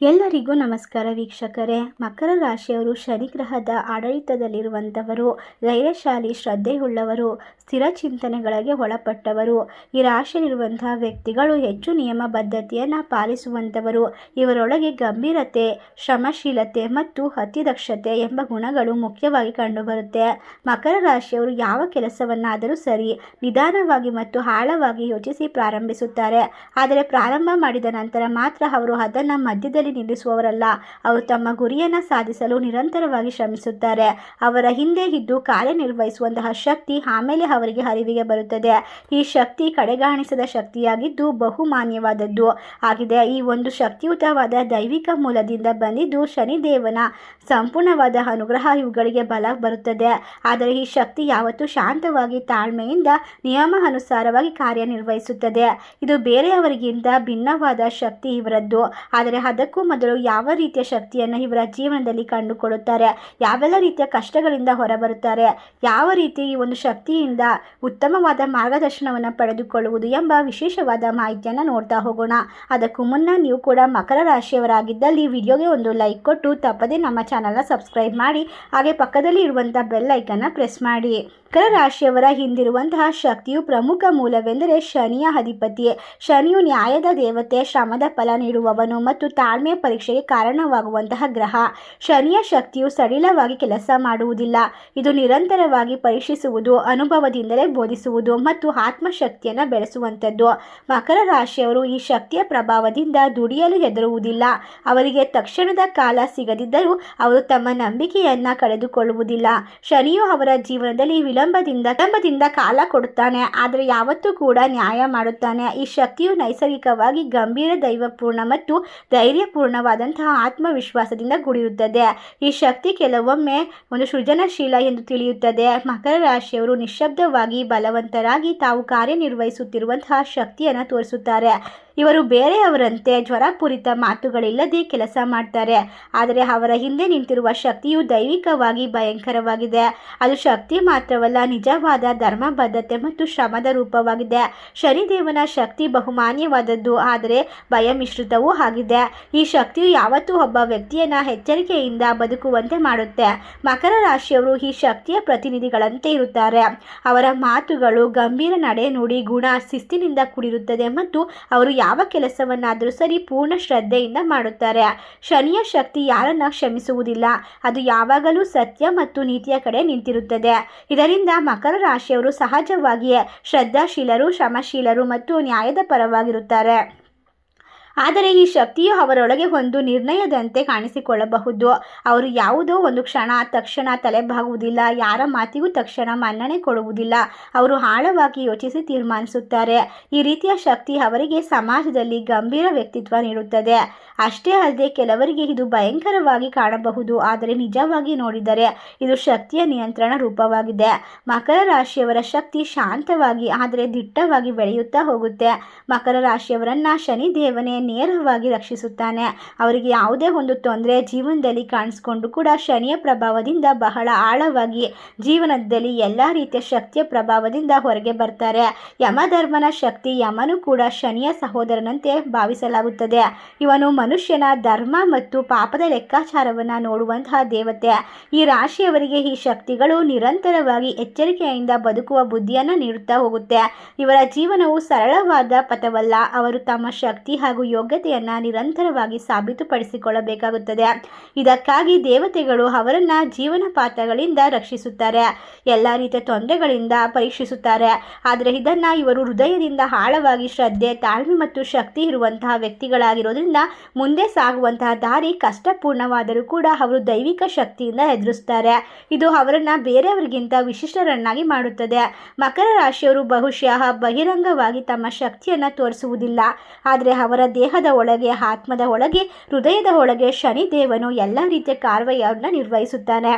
ಎಲ್ಲರಿಗೂ ನಮಸ್ಕಾರ ವೀಕ್ಷಕರೇ. ಮಕರ ರಾಶಿಯವರು ಶನಿಗ್ರಹದ ಆಡಳಿತದಲ್ಲಿರುವಂಥವರು, ಧೈರ್ಯಶಾಲಿ, ಶ್ರದ್ಧೆಯುಳ್ಳವರು, ಸ್ಥಿರ ಚಿಂತನೆಗಳಿಗೆ ಒಳಪಟ್ಟವರು. ಈ ರಾಶಿಯಲ್ಲಿರುವಂತಹ ವ್ಯಕ್ತಿಗಳು ಹೆಚ್ಚು ನಿಯಮಬದ್ಧತೆಯನ್ನು ಪಾಲಿಸುವಂಥವರು. ಇವರೊಳಗೆ ಗಂಭೀರತೆ, ಶ್ರಮಶೀಲತೆ ಮತ್ತು ಅತಿದಕ್ಷತೆ ಎಂಬ ಗುಣಗಳು ಮುಖ್ಯವಾಗಿ ಕಂಡುಬರುತ್ತೆ. ಮಕರ ರಾಶಿಯವರು ಯಾವ ಕೆಲಸವನ್ನಾದರೂ ಸರಿ, ನಿಧಾನವಾಗಿ ಮತ್ತು ಆಳವಾಗಿ ಯೋಚಿಸಿ ಪ್ರಾರಂಭಿಸುತ್ತಾರೆ. ಆದರೆ ಪ್ರಾರಂಭ ಮಾಡಿದ ನಂತರ ಮಾತ್ರ ಅವರು ಅದನ್ನು ಮಧ್ಯದಲ್ಲಿ ನಿಲ್ಲಿಸುವವರಲ್ಲ. ಅವರು ತಮ್ಮ ಗುರಿಯನ್ನು ಸಾಧಿಸಲು ನಿರಂತರವಾಗಿ ಶ್ರಮಿಸುತ್ತಾರೆ. ಅವರ ಹಿಂದೆ ಇದ್ದು ಕಾರ್ಯನಿರ್ವಹಿಸುವಂತಹ ಶಕ್ತಿ ಆಮೇಲೆ ಅವರಿಗೆ ಅರಿವಿಗೆ ಬರುತ್ತದೆ. ಈ ಶಕ್ತಿ ಕಡೆಗಾಣಿಸದ ಶಕ್ತಿಯಾಗಿದ್ದು ಬಹುಮಾನ್ಯವಾದದ್ದು. ಆಗಿದೆ, ಈ ಒಂದು ಶಕ್ತಿಯುತವಾದ ದೈವಿಕ ಮೂಲದಿಂದ ಬಂದಿದ್ದು ಶನಿದೇವನ ಸಂಪೂರ್ಣವಾದ ಅನುಗ್ರಹ ಇವುಗಳಿಗೆ ಬಲ ಬರುತ್ತದೆ. ಆದರೆ ಈ ಶಕ್ತಿ ಯಾವತ್ತೂ ಶಾಂತವಾಗಿ ತಾಳ್ಮೆಯಿಂದ ನಿಯಮ ಅನುಸಾರವಾಗಿ ಕಾರ್ಯನಿರ್ವಹಿಸುತ್ತದೆ. ಇದು ಬೇರೆಯವರಿಗಿಂತ ಭಿನ್ನವಾದ ಶಕ್ತಿ ಇವರದ್ದು. ಆದರೆ ಅದಕ್ಕೂ ಮೊದಲು ಯಾವ ರೀತಿಯ ಶಕ್ತಿಯನ್ನು ಇವರ ಜೀವನದಲ್ಲಿ ಕಂಡುಕೊಳ್ಳುತ್ತಾರೆ ಯಾವೆಲ್ಲ ರೀತಿಯ ಕಷ್ಟಗಳಿಂದ ಹೊರಬರುತ್ತಾರೆ? ಯಾವ ರೀತಿ ಈ ಒಂದು ಶಕ್ತಿಯಿಂದ ಉತ್ತಮವಾದ ಮಾರ್ಗದರ್ಶನವನ್ನು ಪಡೆದುಕೊಳ್ಳುವುದು ಎಂಬ ವಿಶೇಷವಾದ ಮಾಹಿತಿಯನ್ನು ನೋಡ್ತಾ ಹೋಗೋಣ. ಅದಕ್ಕೂ ಮುನ್ನ ನೀವು ಕೂಡ ಮಕರ ರಾಶಿಯವರಾಗಿದ್ದಲ್ಲಿ ವಿಡಿಯೋಗೆ ಒಂದು ಲೈಕ್ ಕೊಟ್ಟು ತಪ್ಪದೇ ನಮ್ಮ ಚಾನಲ್ನ ಸಬ್ಸ್ಕ್ರೈಬ್ ಮಾಡಿ, ಹಾಗೆ ಪಕ್ಕದಲ್ಲಿ ಇರುವಂಥ ಬೆಲ್ ಐಕನ್ನ ಪ್ರೆಸ್ ಮಾಡಿ. ಮಕರ ರಾಶಿಯವರ ಹಿಂದಿರುವಂತಹ ಶಕ್ತಿಯು ಪ್ರಮುಖ ಮೂಲವೆಂದರೆ ಶನಿಯ ಅಧಿಪತಿಯೇ. ಶನಿಯು ನ್ಯಾಯದ ದೇವತೆ, ಶ್ರಮದ ಫಲ ನೀಡುವವನು ಮತ್ತು ತಾಳ್ಮೆಯ ಪರೀಕ್ಷೆಗೆ ಕಾರಣವಾಗುವಂತಹ ಗ್ರಹ. ಶನಿಯ ಶಕ್ತಿಯು ಸಡಿಲವಾಗಿ ಕೆಲಸ ಮಾಡುವುದಿಲ್ಲ. ಇದು ನಿರಂತರವಾಗಿ ಪರೀಕ್ಷಿಸುವುದು, ಅನುಭವದಿಂದಲೇ ಬೋಧಿಸುವುದು ಮತ್ತು ಆತ್ಮಶಕ್ತಿಯನ್ನು ಬೆಳೆಸುವಂಥದ್ದು. ಮಕರ ರಾಶಿಯವರು ಈ ಶಕ್ತಿಯ ಪ್ರಭಾವದಿಂದ ದುಡಿಯಲು ಹೆದರುವುದಿಲ್ಲ. ಅವರಿಗೆ ತಕ್ಷಣದ ಕಾಲ ಸಿಗದಿದ್ದರೂ ಅವರು ತಮ್ಮ ನಂಬಿಕೆಯನ್ನು ಕಳೆದುಕೊಳ್ಳುವುದಿಲ್ಲ. ಶನಿಯು ಅವರ ಜೀವನದಲ್ಲಿ ವಿಳಂಬದಿಂದ ವಿಳಂಬದಿಂದ ಕಾಲ ಕೊಡುತ್ತಾನೆ, ಆದರೆ ಯಾವತ್ತೂ ಕೂಡ ನ್ಯಾಯ ಮಾಡುತ್ತಾನೆ. ಈ ಶಕ್ತಿಯು ನೈಸರ್ಗಿಕವಾಗಿ ಗಂಭೀರ, ದೈವಪೂರ್ಣ ಮತ್ತು ಧೈರ್ಯಪೂರ್ಣವಾದಂತಹ ಆತ್ಮವಿಶ್ವಾಸದಿಂದ ಗುಡಿಯುತ್ತದೆ ಈ ಶಕ್ತಿ ಕೆಲವೊಮ್ಮೆ ಒಂದು ಸೃಜನಶೀಲ ಎಂದು ತಿಳಿಯುತ್ತದೆ. ಮಕರ ರಾಶಿಯವರು ನಿಶಬ್ದವಾಗಿ ಬಲವಂತರಾಗಿ ತಾವು ಕಾರ್ಯನಿರ್ವಹಿಸುತ್ತಿರುವಂತಹ ಶಕ್ತಿಯನ್ನು ತೋರಿಸುತ್ತಾರೆ. ಇವರು ಬೇರೆಯವರಂತೆ ಜ್ವರಪೂರಿತ ಮಾತುಗಳಿಲ್ಲದೆ ಕೆಲಸ ಮಾಡ್ತಾರೆ. ಆದರೆ ಅವರ ಹಿಂದೆ ನಿಂತಿರುವ ಶಕ್ತಿಯು ದೈವಿಕವಾಗಿ ಭಯಂಕರವಾಗಿದೆ. ಅದು ಶಕ್ತಿ ಮಾತ್ರವಲ್ಲ, ನಿಜವಾದ ಧರ್ಮಬದ್ಧತೆ ಮತ್ತು ಶ್ರಮದ ರೂಪವಾಗಿದೆ. ಶನಿದೇವನ ಶಕ್ತಿ ಬಹುಮಾನ್ಯವಾದದ್ದು, ಆದರೆ ಭಯ ಮಿಶ್ರಿತವೂ ಆಗಿದೆ. ಈ ಶಕ್ತಿಯು ಯಾವತ್ತೂ ಒಬ್ಬ ವ್ಯಕ್ತಿಯನ್ನು ಎಚ್ಚರಿಕೆಯಿಂದ ಬದುಕುವಂತೆ ಮಾಡುತ್ತೆ. ಮಕರ ರಾಶಿಯವರು ಈ ಶಕ್ತಿಯ ಪ್ರತಿನಿಧಿಗಳಂತೆ ಇರುತ್ತಾರೆ. ಅವರ ಮಾತುಗಳು ಗಂಭೀರ ನಡೆ ನುಡಿ ಗುಣ ಶಿಸ್ತಿನಿಂದ ಕೂಡಿರುತ್ತದೆ ಮತ್ತು ಅವರು ಯಾವ ಕೆಲಸವನ್ನಾದರೂ ಸರಿ ಪೂರ್ಣ ಶ್ರದ್ಧೆಯಿಂದ ಮಾಡುತ್ತಾರೆ. ಶನಿಯ ಶಕ್ತಿ ಯಾರನ್ನ ಕ್ಷಮಿಸುವುದಿಲ್ಲ. ಅದು ಯಾವಾಗಲೂ ಸತ್ಯ ಮತ್ತು ನೀತಿಯ ಕಡೆ ನಿಂತಿರುತ್ತದೆ. ಇದರಿಂದ ಮಕರ ರಾಶಿಯವರು ಸಹಜವಾಗಿಯೇ ಶ್ರದ್ಧಾಶೀಲರು ಶ್ರಮಶೀಲರು ಮತ್ತು ನ್ಯಾಯದ ಪರವಾಗಿರುತ್ತಾರೆ. ಆದರೆ ಈ ಶಕ್ತಿಯು ಅವರೊಳಗೆ ಒಂದು ನಿರ್ಣಯದಂತೆ ಕಾಣಿಸಿಕೊಳ್ಳಬಹುದು. ಅವರು ಯಾವುದೋ ಒಂದು ಕ್ಷಣ ತಕ್ಷಣ ತಲೆಬಾಗುವುದಿಲ್ಲ, ಯಾರ ಮಾತಿಗೂ ತಕ್ಷಣ ಮನ್ನಣೆ ಕೊಡುವುದಿಲ್ಲ. ಅವರು ಆಳವಾಗಿ ಯೋಚಿಸಿ ತೀರ್ಮಾನಿಸುತ್ತಾರೆ. ಈ ರೀತಿಯ ಶಕ್ತಿ ಅವರಿಗೆ ಸಮಾಜದಲ್ಲಿ ಗಂಭೀರ ವ್ಯಕ್ತಿತ್ವ ನೀಡುತ್ತದೆ. ಅಷ್ಟೇ ಅಲ್ಲದೆ ಕೆಲವರಿಗೆ ಇದು ಭಯಂಕರವಾಗಿ ಕಾಣಬಹುದು. ಆದರೆ ನಿಜವಾಗಿ ನೋಡಿದರೆ ಇದು ಶಕ್ತಿಯ ನಿಯಂತ್ರಣ ರೂಪವಾಗಿದೆ. ಮಕರ ರಾಶಿಯವರ ಶಕ್ತಿ ಶಾಂತವಾಗಿ, ಆದರೆ ದಿಟ್ಟವಾಗಿ ಬೆಳೆಯುತ್ತಾ ಹೋಗುತ್ತೆ. ಮಕರ ರಾಶಿಯವರನ್ನ ಶನಿದೇವನೇ ನೇರವಾಗಿ ರಕ್ಷಿಸುತ್ತಾನೆ. ಅವರಿಗೆ ಯಾವುದೇ ಒಂದು ತೊಂದರೆ ಜೀವನದಲ್ಲಿ ಕಾಣಿಸ್ಕೊಂಡು ಕೂಡ ಶನಿಯ ಪ್ರಭಾವದಿಂದ ಬಹಳ ಆಳವಾಗಿ ಜೀವನದಲ್ಲಿ ಎಲ್ಲ ರೀತಿಯ ಶಕ್ತಿಯ ಪ್ರಭಾವದಿಂದ ಹೊರಗೆ ಬರ್ತಾರೆ. ಯಮಧರ್ಮನ ಶಕ್ತಿ ಯಮನು ಕೂಡ ಶನಿಯ ಸಹೋದರನಂತೆ ಭಾವಿಸಲಾಗುತ್ತದೆ. ಇವನು ಮನುಷ್ಯನ ಧರ್ಮ ಮತ್ತು ಪಾಪದ ಲೆಕ್ಕಾಚಾರವನ್ನು ನೋಡುವಂತಹ ದೇವತೆ. ಈ ರಾಶಿಯವರಿಗೆ ಈ ಶಕ್ತಿಗಳು ನಿರಂತರವಾಗಿ ಎಚ್ಚರಿಕೆಯಿಂದ ಬದುಕುವ ಬುದ್ಧಿಯನ್ನು ನೀಡುತ್ತಾ ಹೋಗುತ್ತೆ. ಇವರ ಜೀವನವು ಸರಳವಾದ ಪಥವಲ್ಲ. ಅವರು ತಮ್ಮ ಶಕ್ತಿ ಹಾಗೂ ಯೋಗ್ಯತೆಯನ್ನು ನಿರಂತರವಾಗಿ ಸಾಬೀತುಪಡಿಸಿಕೊಳ್ಳಬೇಕಾಗುತ್ತದೆ. ಇದಕ್ಕಾಗಿ ದೇವತೆಗಳು ಅವರನ್ನು ಜೀವನ ಪಾತ್ರಗಳಿಂದ ರಕ್ಷಿಸುತ್ತಾರೆ. ಎಲ್ಲ ರೀತಿಯ ತೊಂದರೆಗಳಿಂದ ಪರೀಕ್ಷಿಸುತ್ತಾರೆ. ಆದರೆ ಇದನ್ನು ಇವರು ಹೃದಯದಿಂದ ಆಳವಾಗಿ ಶ್ರದ್ಧೆ, ತಾಳ್ಮೆ ಮತ್ತು ಶಕ್ತಿ ಇರುವಂತಹ ವ್ಯಕ್ತಿಗಳಾಗಿರೋದ್ರಿಂದ ಮುಂದೆ ಸಾಗುವಂತಹ ದಾರಿ ಕಷ್ಟಪೂರ್ಣವಾದರೂ ಕೂಡ ಅವರು ದೈವಿಕ ಶಕ್ತಿಯಿಂದ ಎದುರಿಸ್ತಾರೆ. ಇದು ಅವರನ್ನು ಬೇರೆಯವರಿಗಿಂತ ವಿಶಿಷ್ಟರನ್ನಾಗಿ ಮಾಡುತ್ತದೆ. ಮಕರ ರಾಶಿಯವರು ಬಹುಶಃ ಬಹಿರಂಗವಾಗಿ ತಮ್ಮ ಶಕ್ತಿಯನ್ನು ತೋರಿಸುವುದಿಲ್ಲ. ಆದರೆ ಅವರ ದೇಹದ ಒಳಗೆ ಆತ್ಮದ ಒಳಗೆ ಹೃದಯದ ಒಳಗೆ ಶನಿದೇವನು ಎಲ್ಲ ರೀತಿಯ ಕಾರ್ಯವನ್ನು ನಿರ್ವಹಿಸುತ್ತಾನೆ.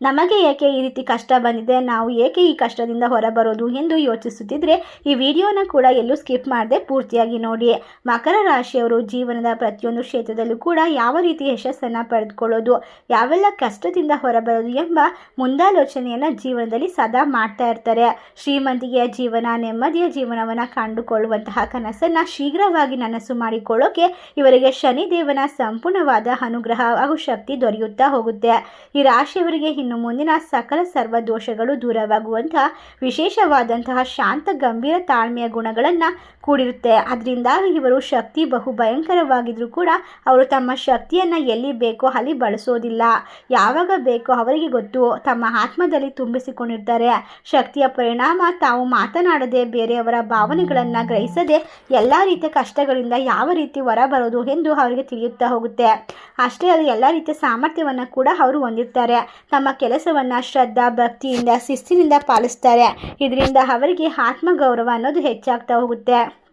ನಮಗೆ ಏಕೆ ಈ ರೀತಿ ಕಷ್ಟ ಬಂದಿದೆ? ನಾವು ಏಕೆ ಈ ಕಷ್ಟದಿಂದ ಹೊರಬರೋದು ಎಂದು ಯೋಚಿಸುತ್ತಿದ್ದರೆ ಈ ವಿಡಿಯೋನ ಕೂಡ ಎಲ್ಲೂ ಸ್ಕಿಪ್ ಮಾಡದೆ ಪೂರ್ತಿಯಾಗಿ ನೋಡಿ. ಮಕರ ರಾಶಿಯವರು ಜೀವನದ ಪ್ರತಿಯೊಂದು ಕ್ಷೇತ್ರದಲ್ಲೂ ಕೂಡ ಯಾವ ರೀತಿ ಯಶಸ್ಸನ್ನು ಪಡೆದುಕೊಳ್ಳೋದು, ಯಾವೆಲ್ಲ ಕಷ್ಟದಿಂದ ಹೊರಬರೋದು ಎಂಬ ಮುಂದಾಲೋಚನೆಯನ್ನು ಜೀವನದಲ್ಲಿ ಸದಾ ಮಾಡ್ತಾ ಇರ್ತಾರೆ. ಶ್ರೀಮಂತಿಗೆಯ ಜೀವನ, ನೆಮ್ಮದಿಯ ಜೀವನವನ್ನು ಕಂಡುಕೊಳ್ಳುವಂತಹ ಕನಸನ್ನು ಶೀಘ್ರವಾಗಿ ನನಸು ಮಾಡಿಕೊಳ್ಳೋಕೆ ಇವರಿಗೆ ಶನಿದೇವನ ಸಂಪೂರ್ಣವಾದ ಅನುಗ್ರಹ ಹಾಗೂ ಶಕ್ತಿ ದೊರೆಯುತ್ತಾ ಹೋಗುತ್ತೆ. ಈ ರಾಶಿಯವರಿಗೆ ಇನ್ನು ಮುಂದಿನ ಸಕಲ ಸರ್ವ ದೋಷಗಳು ದೂರವಾಗುವಂತಹ ವಿಶೇಷವಾದಂತಹ ಶಾಂತ ಗಂಭೀರ ತಾಳ್ಮೆಯ ಗುಣಗಳನ್ನು ಕೂಡಿರುತ್ತೆ. ಅದರಿಂದಾಗಿ ಇವರು ಶಕ್ತಿ ಬಹು ಭಯಂಕರವಾಗಿದ್ದರೂ ಕೂಡ ಅವರು ತಮ್ಮ ಶಕ್ತಿಯನ್ನು ಎಲ್ಲಿ ಬೇಕೋ ಅಲ್ಲಿ ಬಳಸೋದಿಲ್ಲ. ಯಾವಾಗ ಬೇಕೋ ಅವರಿಗೆ ಗೊತ್ತು. ತಮ್ಮ ಆತ್ಮದಲ್ಲಿ ತುಂಬಿಸಿಕೊಂಡಿರ್ತಾರೆ. ಶಕ್ತಿಯ ಪರಿಣಾಮ ತಾವು ಮಾತನಾಡದೆ ಬೇರೆಯವರ ಭಾವನೆಗಳನ್ನು ಗ್ರಹಿಸದೆ ಎಲ್ಲ ರೀತಿಯ ಕಷ್ಟಗಳಿಂದ ಯಾವ ರೀತಿ ಹೊರಬರೋದು ಎಂದು ಅವರಿಗೆ ತಿಳಿಯುತ್ತಾ ಹೋಗುತ್ತೆ. ಅಷ್ಟೇ ಅದು ಎಲ್ಲ ರೀತಿಯ ಸಾಮರ್ಥ್ಯವನ್ನು ಕೂಡ ಅವರು ಹೊಂದಿರ್ತಾರೆ. ತಮ್ಮ ಕೆಲಸವನ್ನು ಶ್ರದ್ಧಾ, ಭಕ್ತಿಯಿಂದ, ಶಿಸ್ತಿನಿಂದ ಪಾಲಿಸ್ತಾರೆ. ಇದರಿಂದ ಅವರಿಗೆ ಆತ್ಮಗೌರವ ಅನ್ನೋದು ಹೆಚ್ಚಾಗ್ತಾ ಹೋಗುತ್ತೆ.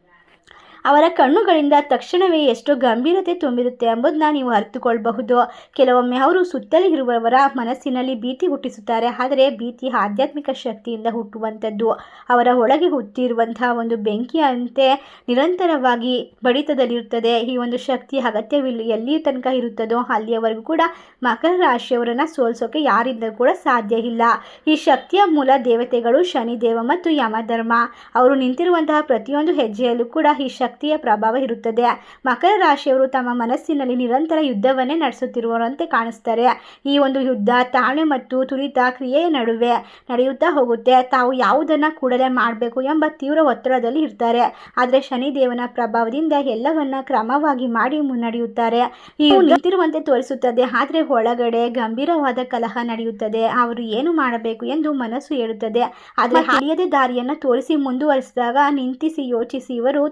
ಅವರ ಕಣ್ಣುಗಳಿಂದ ತಕ್ಷಣವೇ ಎಷ್ಟು ಗಂಭೀರತೆ ತುಂಬಿರುತ್ತೆ ಎಂಬುದನ್ನ ನೀವು ಅರಿತುಕೊಳ್ಳಬಹುದು ಕೆಲವೊಮ್ಮೆ ಅವರು ಸುತ್ತಲೇ ಇರುವವರ ಮನಸ್ಸಿನಲ್ಲಿ ಭೀತಿ ಹುಟ್ಟಿಸುತ್ತಾರೆ, ಆದರೆ ಭೀತಿ ಆಧ್ಯಾತ್ಮಿಕ ಶಕ್ತಿಯಿಂದ ಹುಟ್ಟುವಂಥದ್ದು. ಅವರ ಒಳಗೆ ಹುಟ್ಟಿರುವಂತಹ ಒಂದು ಬೆಂಕಿಯಂತೆ ನಿರಂತರವಾಗಿ ಬಡಿತದಲ್ಲಿರುತ್ತದೆ. ಈ ಒಂದು ಶಕ್ತಿ ಅಗತ್ಯವಿಲ್ಲ ಎಲ್ಲಿ ತನಕ ಇರುತ್ತದೋ ಅಲ್ಲಿಯವರೆಗೂ ಕೂಡ ಮಕರ ರಾಶಿಯವರನ್ನು ಸೋಲಿಸೋಕೆ ಯಾರಿಂದ ಕೂಡ ಸಾಧ್ಯ ಇಲ್ಲ. ಈ ಶಕ್ತಿಯ ಮೂಲ ದೇವತೆಗಳು ಶನಿದೇವ ಮತ್ತು ಯಮಧರ್ಮ. ಅವರು ನಿಂತಿರುವಂತಹ ಪ್ರತಿಯೊಂದು ಹೆಜ್ಜೆಯಲ್ಲೂ ಕೂಡ ಈ ಶಕ್ತಿಯ ಪ್ರಭಾವ ಇರುತ್ತದೆ. ಮಕರ ರಾಶಿಯವರು ತಮ್ಮ ಮನಸ್ಸಿನಲ್ಲಿ ನಿರಂತರ ಯುದ್ಧವನ್ನೇ ನಡೆಸುತ್ತಿರುವಂತೆ ಕಾಣಿಸ್ತಾರೆ ಈ ಒಂದು ಯುದ್ಧ ತಾಳೆ ಮತ್ತು ತುರಿತ ಕ್ರಿಯೆಯ ನಡುವೆ ನಡೆಯುತ್ತಾ ಹೋಗುತ್ತೆ. ತಾವು ಯಾವುದನ್ನು ಕೂಡಲೇ ಮಾಡಬೇಕು ಎಂಬ ತೀವ್ರ ಒತ್ತಡದಲ್ಲಿ ಇರ್ತಾರೆ. ಆದರೆ ಶನಿದೇವನ ಪ್ರಭಾವದಿಂದ ಎಲ್ಲವನ್ನ ಕ್ರಮವಾಗಿ ಮಾಡಿ ಮುನ್ನಡೆಯುತ್ತಾರೆ ಈ ನಿಂತಿರುವಂತೆ ತೋರಿಸುತ್ತದೆ. ಆದರೆ ಒಳಗಡೆ ಗಂಭೀರವಾದ ಕಲಹ ನಡೆಯುತ್ತದೆ. ಅವರು ಏನು ಮಾಡಬೇಕು ಎಂದು ಮನಸ್ಸು ಹೇಳುತ್ತದೆ. ಆದರೆ ತಿಳಿಯದೆ ದಾರಿಯನ್ನು ತೋರಿಸಿ ಮುಂದುವರಿಸಿದಾಗ ನಿಂತಿಸಿ ಯೋಚಿಸಿ ಇವರು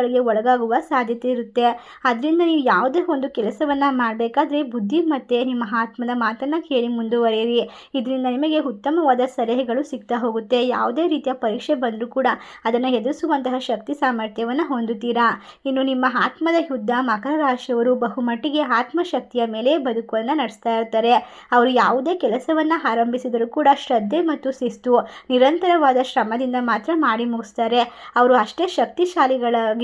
ತೊಂದರೆಗಳಿಗೆ ಒಳಗಾಗುವ ಸಾಧ್ಯತೆ ಇರುತ್ತೆ. ಅದರಿಂದ ನೀವು ಯಾವುದೇ ಒಂದು ಕೆಲಸವನ್ನು ಮಾಡಬೇಕಾದ್ರೆ ಬುದ್ಧಿ ಮತ್ತು ನಿಮ್ಮ ಆತ್ಮದ ಮಾತನ್ನು ಕೇಳಿ ಮುಂದುವರಿಯಿರಿ. ಇದರಿಂದ ನಿಮಗೆ ಉತ್ತಮವಾದ ಸಲಹೆಗಳು ಸಿಗ್ತಾ ಹೋಗುತ್ತೆ. ಯಾವುದೇ ರೀತಿಯ ಪರೀಕ್ಷೆ ಬಂದರೂ ಕೂಡ ಅದನ್ನು ಎದುರಿಸುವಂತಹ ಶಕ್ತಿ ಸಾಮರ್ಥ್ಯವನ್ನು ಹೊಂದುತ್ತೀರಾ? ಇನ್ನು ನಿಮ್ಮ ಆತ್ಮದ ಯುದ್ಧ ಮಕರ ರಾಶಿಯವರು ಬಹುಮಟ್ಟಿಗೆ ಆತ್ಮಶಕ್ತಿಯ ಮೇಲೆ ಬದುಕನ್ನು ನಡೆಸ್ತಾ ಇರ್ತಾರೆ. ಅವರು ಯಾವುದೇ ಕೆಲಸವನ್ನು ಆರಂಭಿಸಿದರೂ ಕೂಡ ಶ್ರದ್ಧೆ ಮತ್ತು ಶಿಸ್ತು, ನಿರಂತರವಾದ ಶ್ರಮದಿಂದ ಮಾತ್ರ ಮಾಡಿ ಮುಗಿಸ್ತಾರೆ. ಅವರು ಅಷ್ಟೇ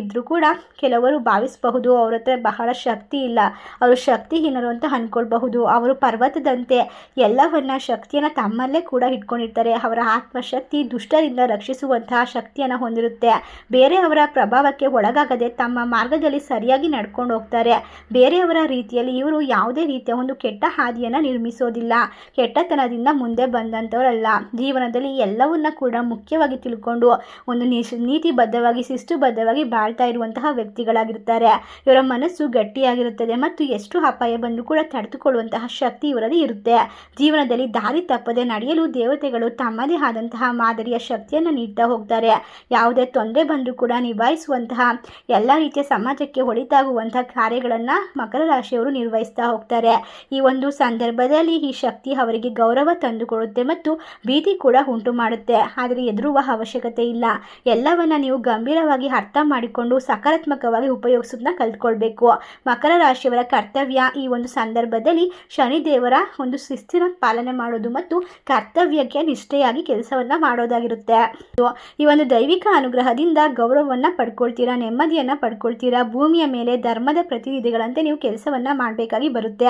ಶಕ್ತಿಶಾಲಿಗಳಾಗಿದ್ದರೂ ಕೂಡ ಕೆಲವರು ಭಾವಿಸಬಹುದು, ಅವ್ರ ಹತ್ರ ಬಹಳ ಶಕ್ತಿ ಇಲ್ಲ. ಅವರು ಶಕ್ತಿಹೀನರು ಅಂತ ಅಂದ್ಕೊಳ್ಬಹುದು ಅವರು ಪರ್ವತದಂತೆ ಎಲ್ಲವನ್ನ, ಶಕ್ತಿಯನ್ನು ತಮ್ಮಲ್ಲೇ ಕೂಡ ಇಟ್ಕೊಂಡಿರ್ತಾರೆ. ಅವರ ಆತ್ಮಶಕ್ತಿ ದುಷ್ಟರಿಂದ ರಕ್ಷಿಸುವಂತಹ ಶಕ್ತಿಯನ್ನು ಹೊಂದಿರುತ್ತೆ. ಬೇರೆಯವರ ಪ್ರಭಾವಕ್ಕೆ ಒಳಗಾಗದೆ ತಮ್ಮ ಮಾರ್ಗದಲ್ಲಿ ಸರಿಯಾಗಿ ನಡ್ಕೊಂಡು ಹೋಗ್ತಾರೆ. ಬೇರೆಯವರ ರೀತಿಯಲ್ಲಿ ಇವರು ಯಾವುದೇ ರೀತಿಯ ಒಂದು ಕೆಟ್ಟ ಹಾದಿಯನ್ನು ನಿರ್ಮಿಸೋದಿಲ್ಲ. ಕೆಟ್ಟತನದಿಂದ ಮುಂದೆ ಬಂದಂಥವರಲ್ಲ. ಜೀವನದಲ್ಲಿ ಎಲ್ಲವನ್ನ ಕೂಡ ಮುಖ್ಯವಾಗಿ ತಿಳ್ಕೊಂಡು, ಒಂದು ನೀತಿಬದ್ಧವಾಗಿ, ಶಿಸ್ತುಬದ್ಧವಾಗಿ ಬಾಳ್ತಾ ಇರುವಂತಹ ವ್ಯಕ್ತಿಗಳಾಗಿರ್ತಾರೆ ಇವರ ಮನಸ್ಸು ಗಟ್ಟಿಯಾಗಿರುತ್ತದೆ ಮತ್ತು ಎಷ್ಟು ಅಪಾಯ ಬಂದರೂ ಕೂಡ ತಡೆದುಕೊಳ್ಳುವಂತಹ ಶಕ್ತಿ ಇವರಲ್ಲಿ ಇರುತ್ತೆ. ಜೀವನದಲ್ಲಿ ದಾರಿ ತಪ್ಪದೆ ನಡೆಯಲು ದೇವತೆಗಳು ತಮ್ಮದೇ ಆದಂತಹ ಮಾದರಿಯ ಶಕ್ತಿಯನ್ನು ನೀಡ್ತಾ ಹೋಗ್ತಾರೆ. ಯಾವುದೇ ತೊಂದರೆ ಬಂದರೂ ಕೂಡ ನಿಭಾಯಿಸುವಂತಹ ಎಲ್ಲ ರೀತಿಯ ಸಮಾಜಕ್ಕೆ ಒಳಿತಾಗುವಂತಹ ಕಾರ್ಯಗಳನ್ನು ಮಕರ ರಾಶಿಯವರು ನಿರ್ವಹಿಸ್ತಾ ಹೋಗ್ತಾರೆ. ಈ ಒಂದು ಸಂದರ್ಭದಲ್ಲಿ ಈ ಶಕ್ತಿ ಅವರಿಗೆ ಗೌರವ ತಂದುಕೊಡುತ್ತೆ ಮತ್ತು ಭೀತಿ ಕೂಡ ಉಂಟು ಮಾಡುತ್ತೆ. ಆದರೆ ಎದುರುವ ಅವಶ್ಯಕತೆ ಇಲ್ಲ. ಎಲ್ಲವನ್ನ ನೀವು ಗಂಭೀರವಾಗಿ ಅರ್ಥ ಮಾಡಿಕೊಂಡು ಸಕಾರಾತ್ಮಕವಾಗಿ ಉಪಯೋಗಿಸೋದನ್ನ ಕಲ್ತ್ಕೊಳ್ಬೇಕು. ಮಕರ ರಾಶಿಯವರ ಕರ್ತವ್ಯ ಈ ಒಂದು ಸಂದರ್ಭದಲ್ಲಿ ಶನಿದೇವರ ಒಂದು ಶಿಸ್ತಿನ ಪಾಲನೆ ಮಾಡೋದು ಮತ್ತು ಕರ್ತವ್ಯಕ್ಕೆ ನಿಷ್ಠೆಯಾಗಿ ಕೆಲಸವನ್ನ ಮಾಡೋದಾಗಿರುತ್ತೆ. ಈ ಒಂದು ದೈವಿಕ ಅನುಗ್ರಹದಿಂದ ಗೌರವವನ್ನ ಪಡ್ಕೊಳ್ತೀರಾ, ನೆಮ್ಮದಿಯನ್ನ ಪಡ್ಕೊಳ್ತೀರಾ, ಭೂಮಿಯ ಮೇಲೆ ಧರ್ಮದ ಪ್ರತಿನಿಧಿಗಳಂತೆ ನೀವು ಕೆಲಸವನ್ನ ಮಾಡಬೇಕಾಗಿ ಬರುತ್ತೆ.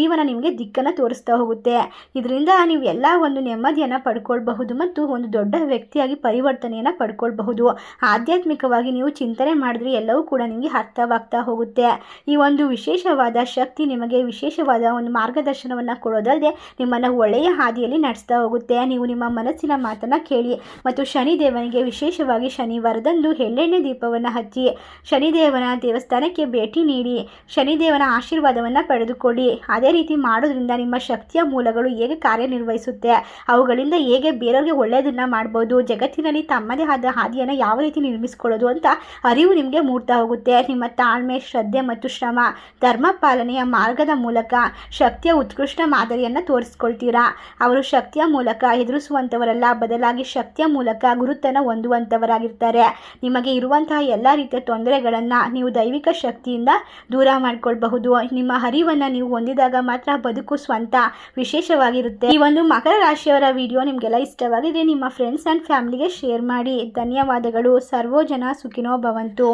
ಜೀವನ ನಿಮಗೆ ದಿಕ್ಕನ್ನ ತೋರಿಸ್ತಾ ಹೋಗುತ್ತೆ. ಇದರಿಂದ ನೀವು ಎಲ್ಲ ಒಂದು ನೆಮ್ಮದಿಯನ್ನ ಪಡ್ಕೊಳ್ಬಹುದು ಮತ್ತು ಒಂದು ದೊಡ್ಡ ವ್ಯಕ್ತಿಯಾಗಿ ಪರಿವರ್ತನೆಯನ್ನ ಪಡ್ಕೊಳ್ಬಹುದು. ಆಧ್ಯಾತ್ಮಿಕವಾಗಿ ನೀವು ಚಿಂತನೆ ಮಾಡಿದ್ರೆ ಎಲ್ಲವೂ ಕೂಡ ನಿಮಗೆ ಅರ್ಥವಾಗ್ತಾ ಹೋಗುತ್ತೆ. ಈ ಒಂದು ವಿಶೇಷವಾದ ಶಕ್ತಿ ನಿಮಗೆ ವಿಶೇಷವಾದ ಒಂದು ಮಾರ್ಗದರ್ಶನವನ್ನು ಕೊಡೋದಲ್ಲದೆ ನಿಮ್ಮನ್ನು ಒಳ್ಳೆಯ ಹಾದಿಯಲ್ಲಿ ನಡೆಸ್ತಾ ಹೋಗುತ್ತೆ. ನೀವು ನಿಮ್ಮ ಮನಸ್ಸಿನ ಮಾತನ್ನು ಕೇಳಿ ಮತ್ತು ಶನಿದೇವನಿಗೆ ವಿಶೇಷವಾಗಿ ಶನಿವಾರದಂದು ಎಳ್ಳೆಣ್ಣೆ ದೀಪವನ್ನು ಹಚ್ಚಿ, ಶನಿದೇವನ ದೇವಸ್ಥಾನಕ್ಕೆ ಭೇಟಿ ನೀಡಿ, ಶನಿದೇವನ ಆಶೀರ್ವಾದವನ್ನು ಪಡೆದುಕೊಳ್ಳಿ. ಅದೇ ರೀತಿ ಮಾಡೋದ್ರಿಂದ ನಿಮ್ಮ ಶಕ್ತಿಯ ಮೂಲಗಳು ಹೇಗೆ ಕಾರ್ಯನಿರ್ವಹಿಸುತ್ತೆ, ಅವುಗಳಿಂದ ಹೇಗೆ ಬೇರೆಯವ್ರಿಗೆ ಒಳ್ಳೆಯದನ್ನು ಮಾಡ್ಬೋದು, ಜಗತ್ತಿನಲ್ಲಿ ತಮ್ಮದೇ ಆದ ಹಾದಿಯನ್ನು ಯಾವ ರೀತಿ ನಿರ್ಮಿಸಿಕೊಳ್ಳೋದು ಅಂತ ಅರಿವು ನಿಮಗೆ ಮೂಡ್ತಾ ಹೋಗುತ್ತೆ ನಿಮ್ಮ ತಾಳ್ಮೆ, ಶ್ರದ್ಧೆ ಮತ್ತು ಶ್ರಮ ಧರ್ಮ ಪಾಲನೆಯ ಮಾರ್ಗದ ಮೂಲಕ ಶಕ್ತಿಯ ಉತ್ಕೃಷ್ಟ ಮಾದರಿಯನ್ನು ತೋರಿಸ್ಕೊಳ್ತೀರಾ? ಅವರು ಶಕ್ತಿಯ ಮೂಲಕ ಎದುರಿಸುವಂಥವರೆಲ್ಲ ಬದಲಾಗಿ ಶಕ್ತಿಯ ಮೂಲಕ ಗುರುತನ್ನು ಹೊಂದುವಂಥವರಾಗಿರ್ತಾರೆ ನಿಮಗೆ ಇರುವಂತಹ ಎಲ್ಲ ರೀತಿಯ ತೊಂದರೆಗಳನ್ನು ನೀವು ದೈವಿಕ ಶಕ್ತಿಯಿಂದ ದೂರ ಮಾಡಿಕೊಳ್ಬಹುದು. ನಿಮ್ಮ ಅರಿವನ್ನು ನೀವು ಹೊಂದಿದಾಗ ಮಾತ್ರ ಬದುಕು ಸ್ವಂತ, ವಿಶೇಷವಾಗಿರುತ್ತೆ. ಈ ಒಂದು ಮಕರ ರಾಶಿಯವರ ವಿಡಿಯೋ ನಿಮಗೆಲ್ಲ ಇಷ್ಟವಾಗಿದೆ. ನಿಮ್ಮ ಫ್ರೆಂಡ್ಸ್ ಆ್ಯಂಡ್ ಫ್ಯಾಮಿಲಿಗೆ ಶೇರ್ ಮಾಡಿ. ಧನ್ಯವಾದಗಳು. ಸರ್ವೋ ಜನ ಸುಖಿನೋ untuk